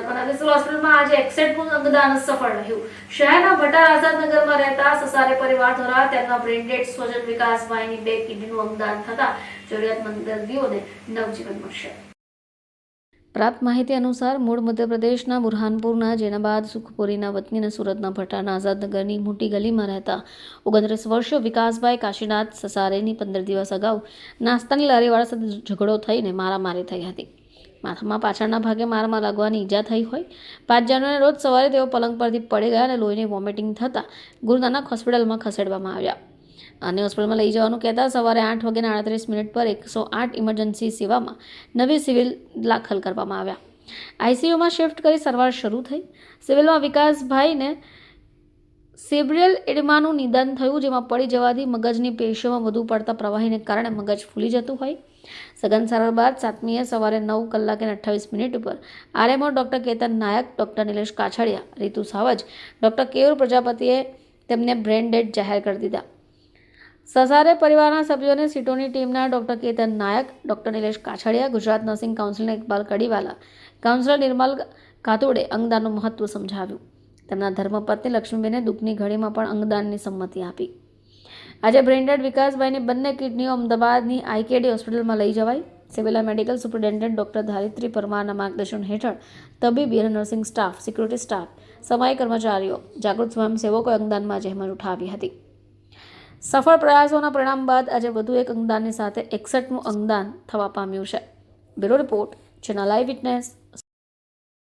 સુરતમાં નગેશ્વર હોસ્પિટલમાં આજે સફળ રહ્યું. શહેરના ભટા આઝાદનગરમાં રહેતા સસારે પરિવાર દ્વારા તેમના બ્રેન્ડેડ સ્વજન વિકાસભાઈની બે કિડનીનું અંગદાન થતા જરૂરિયાતમંદ દર્દીઓને નવજીવન પ્રાપ્ત માહિતી અનુસાર મૂળ મધ્યપ્રદેશના બુરહાનપુરના જેનાબાદ સુખપુરીના વતની અને સુરતના ભટ્ટાના આઝાદનગરની મોટી ગલીમાં રહેતા ઓગણત્રીસ વર્ષીય વિકાસભાઈ કાશીનાથ સસારેની પંદર દિવસ અગાઉ નાસ્તાની લારીવાળા સાથે ઝઘડો થઈને મારામારી થઈ હતી. માથામાં પાછળના ભાગે મારમાં લાગવાની ઈજા થઈ હોય. પાંચ જાન્યુઆરી રોજ સવારે તેઓ પલંગ પરથી પડી ગયા અને લોહીની વોમિટિંગ થતાં ગુરુનાનક હોસ્પિટલમાં ખસેડવામાં આવ્યા. અને હોસ્પિટલમાં લઈ જવાનું કહેતા સવારે આઠ વાગ્યાના આડત્રીસ મિનિટ પર એકસો આઠ ઇમરજન્સી સેવામાં નવી સિવિલ દાખલ કરવામાં આવ્યા. આઈસીયુમાં શિફ્ટ કરી સારવાર શરૂ થઈ. સિવિલમાં વિકાસભાઈને સેબ્રિયલ એડમાનું નિદાન થયું, જેમાં પડી જવાથી મગજની પેશીઓમાં વધુ પડતા પ્રવાહીને કારણે મગજ ફૂલી જતું હોય. સઘન સારવાર બાદ સાતમીએ સવારે નવ કલાકે અઠ્ઠાવીસ મિનિટ ઉપર RMO doctor Ketan Nayak, doctor Nilesh Kachhadiya, Ritu Savaj, doctor Keyur પ્રજાપતિએ તેમને બ્રેન ડેડ જાહેર કરી દીધા. સસારે પરિવારના સભ્યોને સીટોની ટીમના doctor Ketan Nayak, doctor Nilesh Kachhadiya, Gujarat nursing કાઉન્સિલના Iqbal Kadiwala, councillor Nirmal Katode અંગદાનનું મહત્વ સમજાવ્યું. તેમના ધર્મપત્ની લક્ષ્મીબેને દુઃખની ઘડીમાં પણ અંગદાનની સંમતિ આપી. આજે બ્રેન્ડેડ વિકાસભાઈની બંને કિડનીઓ અમદાવાદની આઈકેડી હોસ્પિટલમાં લઈ જવાઈ. સિવિલા મેડિકલ સુપ્રિન્ટેન્ડન્ટ ડોક્ટર ધારિત્રી પરમારના માર્ગદર્શન હેઠળ તબીબી અને નર્સિંગ સ્ટાફ, સિક્યુરિટી સ્ટાફ, સમાય કર્મચારીઓ, જાગૃત સ્વયંસેવકોએ અંગદાનમાં જહેમત ઉઠાવી હતી. સફળ પ્રયાસોના પરિણામ બાદ આજે વધુ એક અંગદાનની સાથે એકસઠનું અંગદાન થવા પામ્યું છે. Bureau report, channel eye witness.